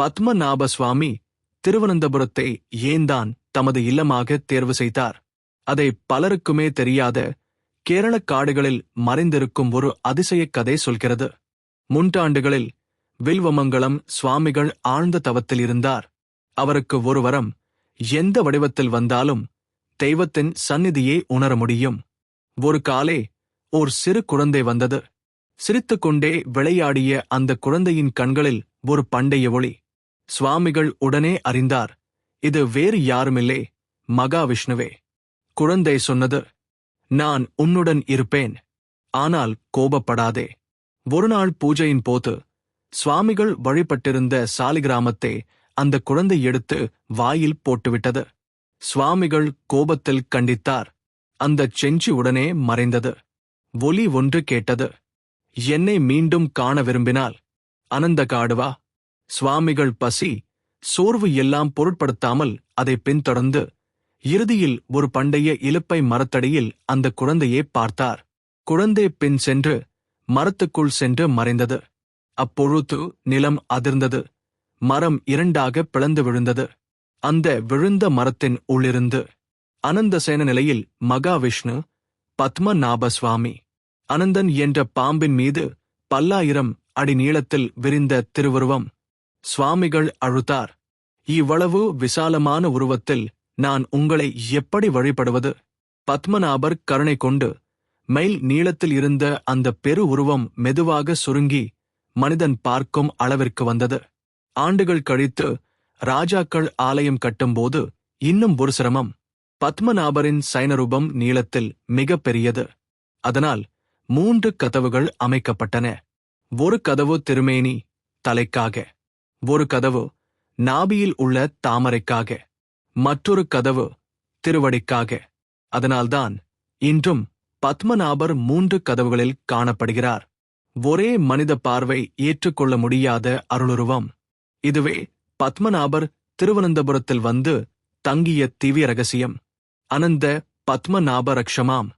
பத்மநாப சுவாமி திருவனந்தபுரத்தை ஏன்தான் தமது இல்லமாக தேர்வு செய்தார்? அதை பலருக்குமே தெரியாத கேரளக் காடுகளில் மறைந்திருக்கும் ஒரு அதிசயக் கதை சொல்கிறது. முண்டாண்டுகளில் வில்வமங்கலம் சுவாமிகள் ஆழ்ந்த தவத்தில் இருந்தார். அவருக்கு ஒரு வரம் எந்த வடிவத்தில் வந்தாலும் தெய்வத்தின் சந்நிதியே உணர முடியும். ஒரு காலே ஓர் சிறு குழந்தை வந்தது. சிரித்துக்கொண்டே விளையாடிய அந்த குழந்தையின் கண்களில் ஒரு பண்டைய ஒளி. சுவாமிகள் உடனே அறிந்தார் இது வேறு யாருமில்லை மகாவிஷ்ணுவே. குழந்தை சொன்னது நான் உன்னுடன் இருப்பேன் ஆனால் கோபப்படாதே. ஒருநாள் பூஜையின் போது சுவாமிகள் வழிபட்டிருந்த சாலிகிராமத்தை அந்த குழந்தை எடுத்து வாயில் போட்டுவிட்டது. சுவாமிகள் கோபத்தில் கண்டித்தார். அந்தச் செஞ்சி உடனே மறைந்தது. ஒலி ஒன்று கேட்டது என்னை மீண்டும் காண விரும்பினால் அனந்த காடுவா சுவாமிகள் பசி சோர்வு எல்லாம் பொருட்படுத்தாமல் அதை பின்தொடர்ந்து இறுதியில் ஒரு பண்டைய இலுப்பை மரத்தடியில் அந்த குழந்தையை பார்த்தார். குழந்தை பின் சென்று மரத்துக்குள் சென்று மறைந்தது. அப்பொழுது நிலம் அதிர்ந்தது. மரம் இரண்டாக பிளந்து விழுந்தது. அந்த விழுந்த மரத்தின் உள்ளிருந்து அனந்தசேன நிலையில் மகாவிஷ்ணு பத்மநாப சுவாமி அனந்தன் என்ற பாம்பின் மீது பல்லாயிரம் அடி நீளத்தில் விரிந்த திருவுருவம் சுவாமிகள் அழுத்தார் இவ்வளவு விசாலமான உருவத்தில் நான் உங்களை எப்படி வழிபடுவது? பத்மநாபர் கருணை கொண்டு மைல் நீளத்தில் இருந்த அந்த பெரு உருவம் மெதுவாக சுருங்கி மனிதன் பார்க்கும் அளவிற்கு வந்தது. ஆண்டுகள் கழித்து ராஜாக்கள் ஆலயம் கட்டும்போது இன்னும் ஒரு சிரமம். பத்மநாபரின் சைனரூபம் நீளத்தில் மிக பெரியது. அதனால் மூன்று கதவுகள் அமைக்கப்பட்டன. ஒரு கதவு திருமேனி தலைக்காக. ஒரு கதவு நாபியில் உள்ள தாமரைக்காக மற்றொரு கதவு திருவடிக்காக. அதனால்தான் இன்றும் பத்மநாபர் மூன்று கதவுகளில் காணப்படுகிறார். ஒரே மனித பார்வை ஏற்றுக்கொள்ள முடியாத அருளுருவம். இதுவே பத்மநாபர் திருவனந்தபுரத்தில் வந்து தங்கிய திவ்ய ரகசியம். அனந்த பத்மநாப ரக்ஷமாம்.